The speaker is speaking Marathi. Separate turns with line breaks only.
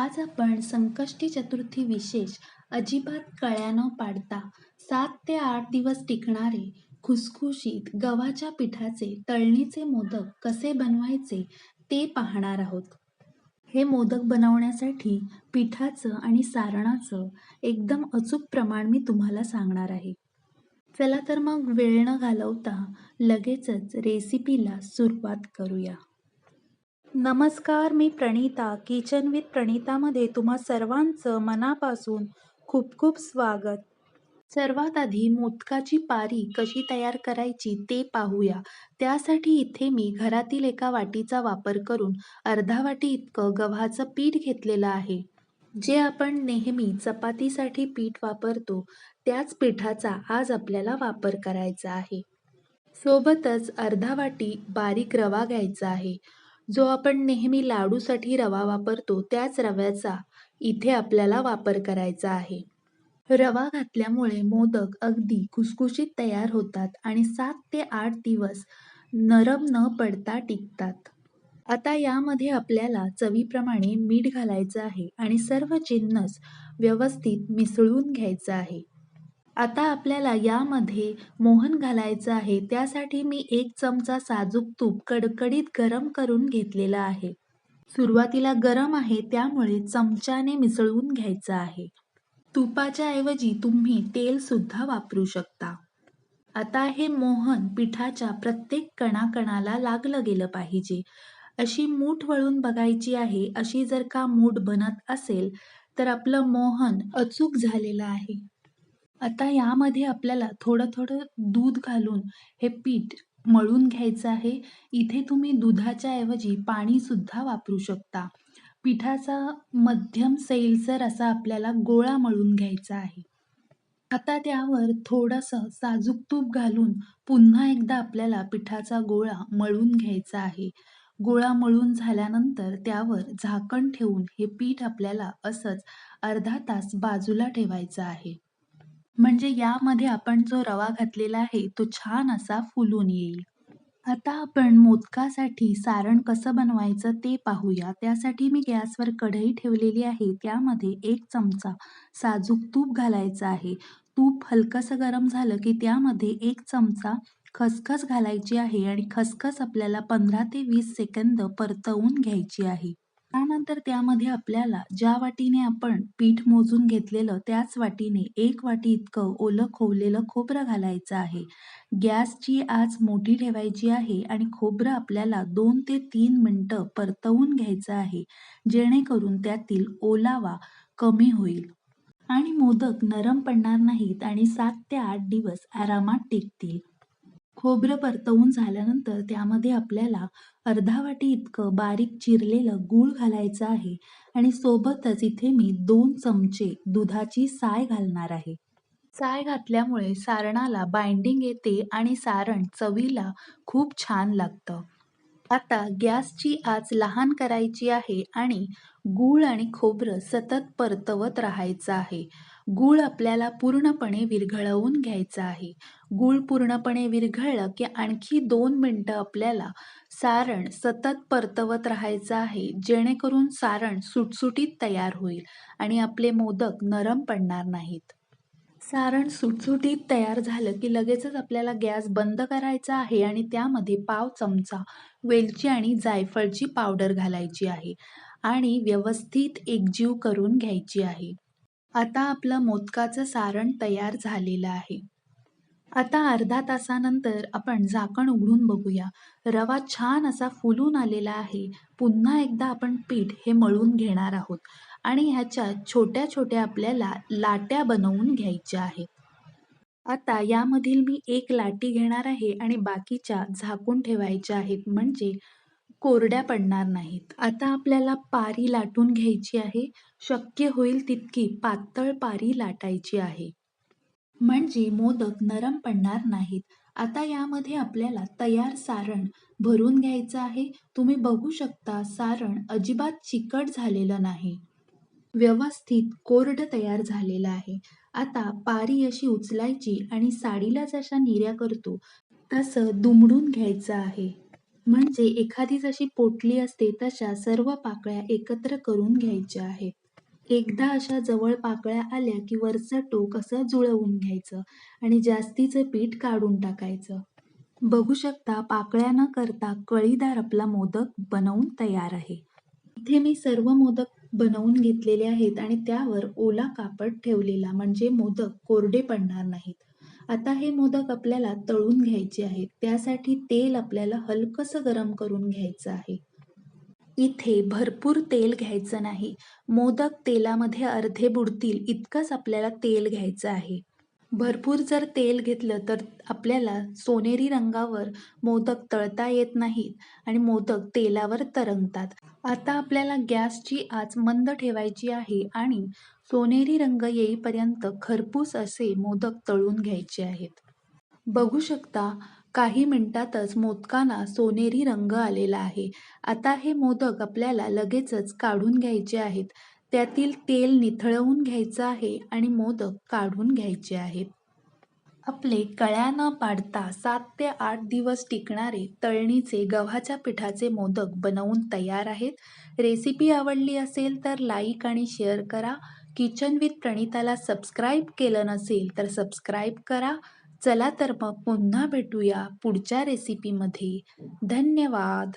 आज आपण संकष्टी चतुर्थी विशेष अजिबात कळ्या न पाडता सात ते आठ दिवस टिकणारे खुसखुशीत गव्हाच्या पिठाचे तळणीचे मोदक कसे बनवायचे ते पाहणार आहोत. हे मोदक बनवण्यासाठी पिठाचं आणि सारणाचं एकदम अचूक प्रमाण मी तुम्हाला सांगणार आहे. चला तर मग वेळ न घालवता लगेचच रेसिपीला सुरुवात करूया. नमस्कार मी प्रणिता किचन विथ प्रणितामध्ये तुम्हा सर्वांचं मनापासून खूप खूप स्वागत. सर्वात आधी मोदकाची पारी कशी तयार करायची ते पाहूया. त्यासाठी इथे मी घरातील एका वाटीचा वापर करून अर्धा वाटी इतकं गव्हाचं पीठ घेतलेलं आहे. जे आपण नेहमी चपातीसाठी पीठ वापरतो त्याच पिठाचा आज आपल्याला वापर करायचा आहे. सोबतच अर्धा वाटी बारीक रवा घ्यायचा आहे. जो आपण नेहमी लाडूसाठी रवा वापरतो त्याच रव्याचा इथे आपल्याला वापर करायचा आहे. रवा घातल्यामुळे मोदक अगदी खुसखुशीत तयार होतात आणि सात ते आठ दिवस नरम न पडता टिकतात. आता यामध्ये आपल्याला चवीप्रमाणे मीठ घालायचं आहे आणि सर्व जिन्नस व्यवस्थित मिसळून घ्यायचं आहे. आता आपल्याला यामध्ये मोहन घालायचं आहे त्यासाठी मी एक चमचा साजूक तूप कडकडीत गरम करून घेतलेलं आहे. सुरुवातीला गरम आहे त्यामुळे चमच्याने मिसळून घ्यायचं आहे. तुपाच्या ऐवजी तुम्ही तेल सुद्धा वापरू शकता. आता हे मोहन पिठाच्या प्रत्येक कणाकणाला लागलं गेलं पाहिजे. अशी मूठ वळून बघायची आहे. अशी जर का मूठ बनत असेल तर आपलं मोहन अचूक झालेलं आहे. आता यामध्ये आपल्याला थोडं थोडं दूध घालून हे पीठ मळून घ्यायचं आहे. इथे तुम्ही दुधाच्या ऐवजी पाणीसुद्धा वापरू शकता. पिठाचा मध्यम सैलसर असा आपल्याला गोळा मळून घ्यायचा आहे. आता त्यावर थोडंसं साजूक तूप घालून पुन्हा एकदा आपल्याला पिठाचा गोळा मळून घ्यायचा आहे. गोळा मळून झाल्यानंतर त्यावर झाकण ठेवून हे पीठ आपल्याला असंच अर्धा तास बाजूला ठेवायचं आहे. म्हणजे यामध्ये आपण जो रवा घातलेला आहे तो छान असा फुलून येईल. आता आपण मोदकासाठी सारण कसं बनवायचं ते पाहूया. त्यासाठी मी गॅसवर कढई ठेवलेली आहे. त्यामध्ये एक चमचा साजूक तूप घालायचं आहे. तूप हलकंसं गरम झालं की त्यामध्ये एक चमचा खसखस घालायची आहे आणि खसखस आपल्याला पंधरा ते वीस सेकंद परतवून घ्यायची आहे. त्यानंतर त्यामध्ये आपल्याला ज्या वाटीने आपण पीठ मोजून घेतलेलं त्याच वाटीने एक वाटी इतकं ओलं खोवलेलं खोबरं घालायचं आहे. गॅसची आच मोठी ठेवायची आहे आणि खोबरं आपल्याला दोन ते तीन मिनटं परतवून घ्यायचं आहे. जेणेकरून त्यातील ओलावा कमी होईल. आणि मोदक नरम पडणार नाहीत आणि सात ते आठ दिवस आरामात टिकतील. खोबरं परतवून झाल्यानंतर त्यामध्ये आपल्याला अर्धा वाटी इतकं बारीक चिरलेलं गूळ घालायचं आहे आणि सोबतच इथे मी दोन चमचे दुधाची साय घालणार आहे. साय घातल्यामुळे सारणाला बाइंडिंग येते आणि सारण चवीला खूप छान लागतं. आता गॅसची आच लहान करायची आहे आणि गूळ आणि खोबरं सतत परतवत राहायचं आहे. गूळ आपल्याला पूर्णपणे विरघळवून घ्यायचा आहे. गूळ पूर्णपणे विरघळलं की आणखी दोन मिनटं आपल्याला सारण सतत परतवत राहायचं आहे. जेणेकरून सारण सुटसुटीत तयार होईल आणि आपले मोदक नरम पडणार नाहीत. सारण सुटसुटीत तयार झालं की लगेचच आपल्याला गॅस बंद करायचा आहे आणि त्यामध्ये पाव चमचा वेलची आणि जायफळची पावडर घालायची आहे आणि व्यवस्थित एकजीव करून घ्यायची आहे. आता आपलं मोदकाचं सारण तयार झालेलं आहे. आता अर्धा तासानंतर आपण झाकण उघडून बघूया. रवा छान असा फुलून आलेला आहे. पुन्हा एकदा आपण पीठ हे मळून घेणार आहोत आणि ह्याच्या छोट्या छोट्या आपल्याला लाट्या बनवून घ्यायच्या आहेत. आता यामधील मी एक लाटी घेणार आहे आणि बाकीच्या झाकून ठेवायच्या आहेत म्हणजे कोरड्या पडणार नाहीत. आता आपल्याला पारी लाटून घ्यायची आहे. शक्य होईल तितकी पातळ पारी लाटायची आहे. म्हणजे मोदक नरम पडणार नाहीत. आता यामध्ये आपल्याला तयार सारण भरून घ्यायचं आहे. तुम्ही बघू शकता सारण अजिबात चिकट झालेलं नाही. व्यवस्थित कोरड तयार झालेलं आहे. आता पारी अशी उचलायची आणि साडीला जशा निऱ्या करतो तसं दुमडून घ्यायचं आहे. म्हणजे एखादी जशी पोटली असते तशा सर्व पाकळ्या एकत्र करून घ्यायच्या आहेत. एकदा अशा जवळ पाकळ्या आल्या की वरचं टोक असं जुळवून घ्यायचं आणि जास्तीचं पीठ काढून टाकायचं. बघू शकता पाकळ्या न करता कळीदार आपला मोदक बनवून तयार आहे. इथे मी सर्व मोदक बनवून घेतलेले आहेत आणि त्यावर ओला कापड ठेवलेला म्हणजे मोदक कोरडे पडणार नाहीत. आता हे मोदक आपल्याला तळून घ्यायचे आहेत. त्यासाठी तेल आपल्याला हलकंसं गरम करून घ्यायचं आहे. इथे भरपूर तेल घ्यायचं नाही. मोदक तेलामध्ये अर्धे बुडतील इतकंच आपल्याला तेल घ्यायचं आहे. भरपूर जर तेल घेतलं तर आपल्याला सोनेरी रंगावर मोदक तळता येत नाहीत आणि मोदक तेलावर तरंगतात. आता आपल्याला गॅसची आच मंद ठेवायची आहे आणि सोनेरी रंग येईपर्यंत खरपूस असे मोदक तळून घ्यायचे आहेत. बघू शकता काही मिनिटातच मोदकांना सोनेरी रंग आलेला आहे. आता हे मोदक आपल्याला लगेचच काढून घ्यायचे आहेत. त्यातील तेल निथळवून घ्यायचं आहे आणि मोदक काढून घ्यायचे आहेत. आपले कळ्या न पाडता सात ते आठ दिवस टिकणारे तळणीचे गव्हाच्या पिठाचे मोदक बनवून तयार आहेत. रेसिपी आवडली असेल तर लाईक आणि शेअर करा. किचन विथ प्रणिताला सबस्क्राईब केलं नसेल तर सबस्क्राईब करा. चला तर मग पुन्हा भेटूया पुढच्या रेसिपीमध्ये. धन्यवाद.